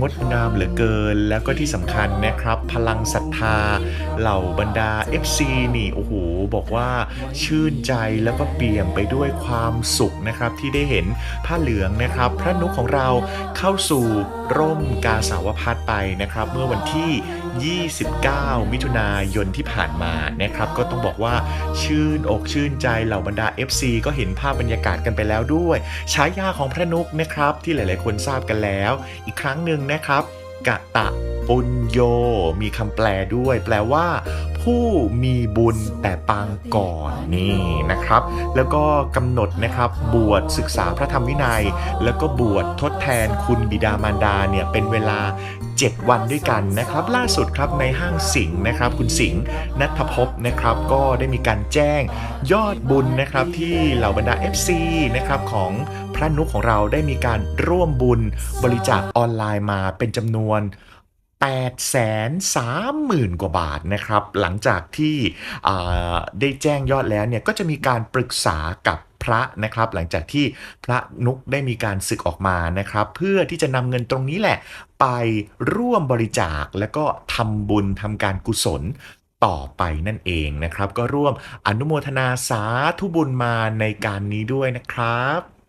งดงามเหลือเกิน แล้วก็ที่สำคัญนะครับ พลังศรัทธา เหล่าบรรดา FC นี่โอ้โหบอกว่าชื่นใจแล้วก็เปี่ยมไปด้วยความสุขนะครับที่ได้เห็นผ้าเหลืองนะครับ พระนุของเราเข้าสู่ ร่มกาสาวพัดไปนะครับ เมื่อวันที่ 29 มิถุนายนที่ผ่านมานะครับ ก็ต้องบอกว่าชื่นอกชื่นใจเหล่าบรรดา FC ก็เห็นภาพบรรยากาศกันไปแล้วด้วยฉายาของพระนุกนะครับ ที่หลาย ๆ คนทราบกันแล้ว อีกครั้งหนึ่งนะครับกะตะปุญโย มีคำแปลด้วย แปลว่า ผู้มีบุญแต่ปางก่อนนี่นะครับ แล้วก็กำหนดนะครับบวชศึกษาพระธรรมวินัย แล้วก็บวชทดแทนคุณบิดามารดาเนี่ยเป็นเวลา 7 วันด้วยกันนะครับ ล่าสุดครับในห้างสิงห์นะครับ คุณสิงห์นัทภพนะครับ ก็ได้มีการแจ้งยอดบุญนะครับที่เหล่าบรรดา FC นะครับของพระนุกของเราได้มีการร่วมบุญบริจาคออนไลน์มาเป็นจำนวน 8 3 0 0 0 0 กว่าบาทนะครับ หลังจากที่ได้แจ้งยอดแล้วเนี่ยก็จะมีการปรึกษากับพระนะครับ หลังจากที่พระนุกได้มีการศึกออกมานะครับ เพื่อที่จะนำเงินตรงนี้แหละ ไปร่วมบริจาคแล้วก็ทำบุญทำการกุศลต่อไปนั่นเองนะครับ ก็ร่วมอนุโมทนาสาธุบุญมาในการนี้ด้วยนะครับ